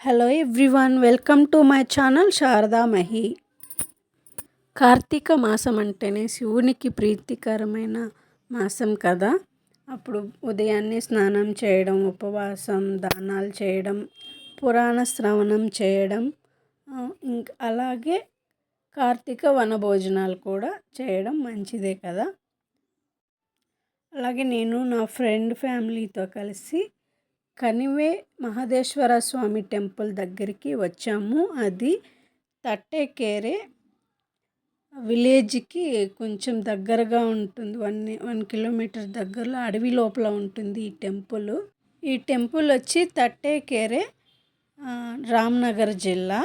Hello everyone welcome to my channel Sharada Mahi Karthika మాసం అంటేనే శివునికి ప్రీతికరమైన మాసం కదా. అప్పుడు ఉదయాన్నే స్నానం చేయడం ఉపవాసం దానాలు చేయడం పురాణ శ్రవణం చేయడం ఇంకా అలాగే కార్తీక వనభోజనాలు కూడా చేయడం మంచిదే కదా. అలాగే నేను నా ఫ్రెండ్ ఫ్యామిలీతో కలిసి కనివే మహదేశ్వర స్వామి టెంపుల్ దగ్గరికి వచ్చాము. అది తట్టేకేరే విలేజ్కి కొంచెం దగ్గరగా ఉంటుంది. వన్ వన్ కిలోమీటర్ దగ్గరలో అడవి లోపల ఉంటుంది ఈ టెంపుల్. ఈ టెంపుల్ వచ్చి తట్టేకేరే రామ్నగర్ జిల్లా.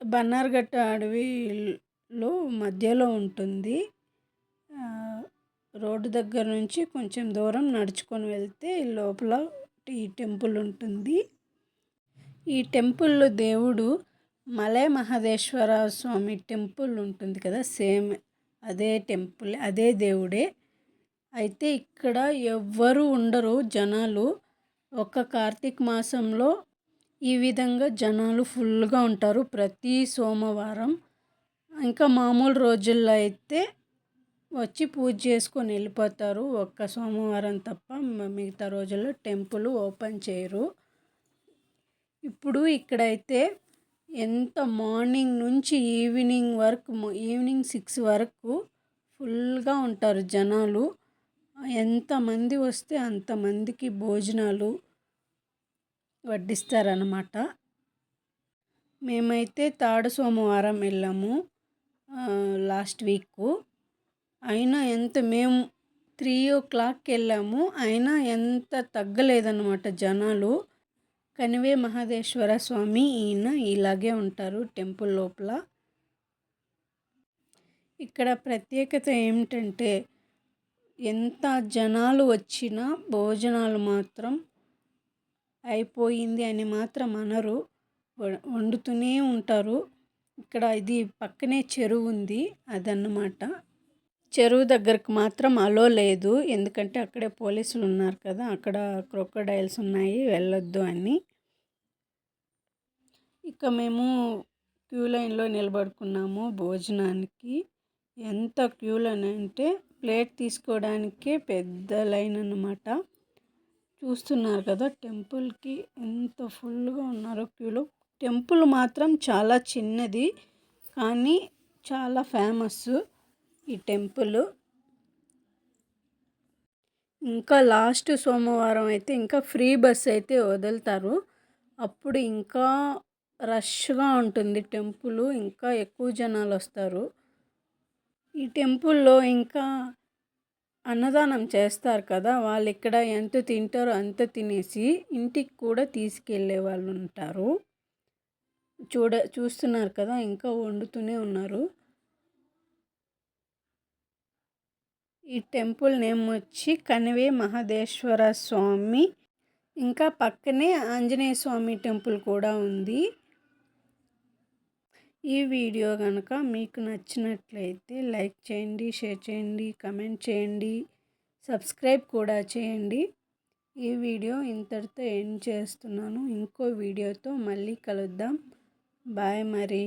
బన్నార్ఘట్ట అడవిలో మధ్యలో ఉంటుంది. రోడ్డు దగ్గర నుంచి కొంచెం దూరం నడుచుకొని వెళ్తే లోపల ఈ టెంపుల్ ఉంటుంది. ఈ టెంపుల్లో దేవుడు మలై మహదేశ్వర స్వామి టెంపుల్ ఉంటుంది కదా సేమ్ అదే టెంపుల్ అదే దేవుడే. అయితే ఇక్కడ ఎవ్వరు ఉండరు జనాలు. ఒక కార్తీక మాసంలో ఈ విధంగా జనాలు ఫుల్గా ఉంటారు ప్రతి సోమవారం. ఇంకా మామూలు రోజుల్లో అయితే వచ్చి పూజ చేసుకొని వెళ్ళిపోతారు ఒక్క సోమవారం తప్ప మిగతా రోజుల్లో టెంపుల్ ఓపెన్ చేయరు. ఇప్పుడు ఇక్కడైతే ఎంత మార్నింగ్ నుంచి ఈవినింగ్ వరకు ఈవినింగ్ సిక్స్ వరకు ఫుల్గా ఉంటారు జనాలు. ఎంతమంది వస్తే అంతమందికి భోజనాలు వడ్డిస్తారనమాట మేమైతే తాడు సోమవారం వెళ్ళాము లాస్ట్ వీక్. అయినా ఎంత మేము త్రీ ఓ క్లాక్కి వెళ్ళాము అయినా ఎంత తగ్గలేదన్నమాట జనాలు. కనివే మహదేశ్వర స్వామి ఈయన ఇలాగే ఉంటారు టెంపుల్ లోపల. ఇక్కడ ప్రత్యేకత ఏమిటంటే ఎంత జనాలు వచ్చినా భోజనాలు మాత్రం అయిపోయింది అని మాత్రం అనరు. వండుతూనే ఉంటారు. ఇక్కడ ఇది పక్కనే చెరువు ఉంది అదన్నమాట. చెరువు దగ్గరకు మాత్రం అలో లేదు. ఎందుకంటే అక్కడే పోలీసులు ఉన్నారు కదా అక్కడ క్రొకోడైల్స్ ఉన్నాయి వెళ్ళొద్దు అని. ఇక మేము క్యూ లైన్లో నిలబడుకున్నాము భోజనానికి. ఎంత క్యూ లైన్ అంటే ప్లేట్ తీసుకోవడానికే పెద్ద లైన్ అన్నమాట. చూస్తున్నారు కదా టెంపుల్కి ఎంత ఫుల్గా ఉన్నారో క్యూలో. టెంపుల్ మాత్రం చాలా చిన్నది కానీ చాలా ఫేమస్ ఈ టెంపుల్. ఇంకా లాస్ట్ సోమవారం అయితే ఇంకా ఫ్రీ బస్ అయితే వదులుతారు. అప్పుడు ఇంకా రష్గా ఉంటుంది టెంపుల్ ఇంకా ఎక్కువ జనాలు వస్తారు. ఈ టెంపుల్లో ఇంకా అన్నదానం చేస్తారు కదా వాళ్ళు ఇక్కడ ఎంత తింటారో అంత తినేసి ఇంటికి కూడా తీసుకెళ్ళే వాళ్ళు ఉంటారు. చూడ చూస్తున్నారు కదా ఇంకా వండుతూనే ఉన్నారు. ఈ టెంపుల్ నేమ్ వచ్చి కనివే మహదేశ్వర స్వామి. ఇంకా పక్కనే ఆంజనేయ స్వామి టెంపుల్ కూడా ఉంది. ఈ వీడియో కనుక మీకు నచ్చినట్లయితే లైక్ చేయండి షేర్ చేయండి కమెంట్ చేయండి సబ్స్క్రైబ్ కూడా చేయండి. ఈ వీడియో ఇంతటితో ఎండ్ చేస్తున్నాను. ఇంకో వీడియోతో మళ్ళీ కలుద్దాం. బాయ్ మరి.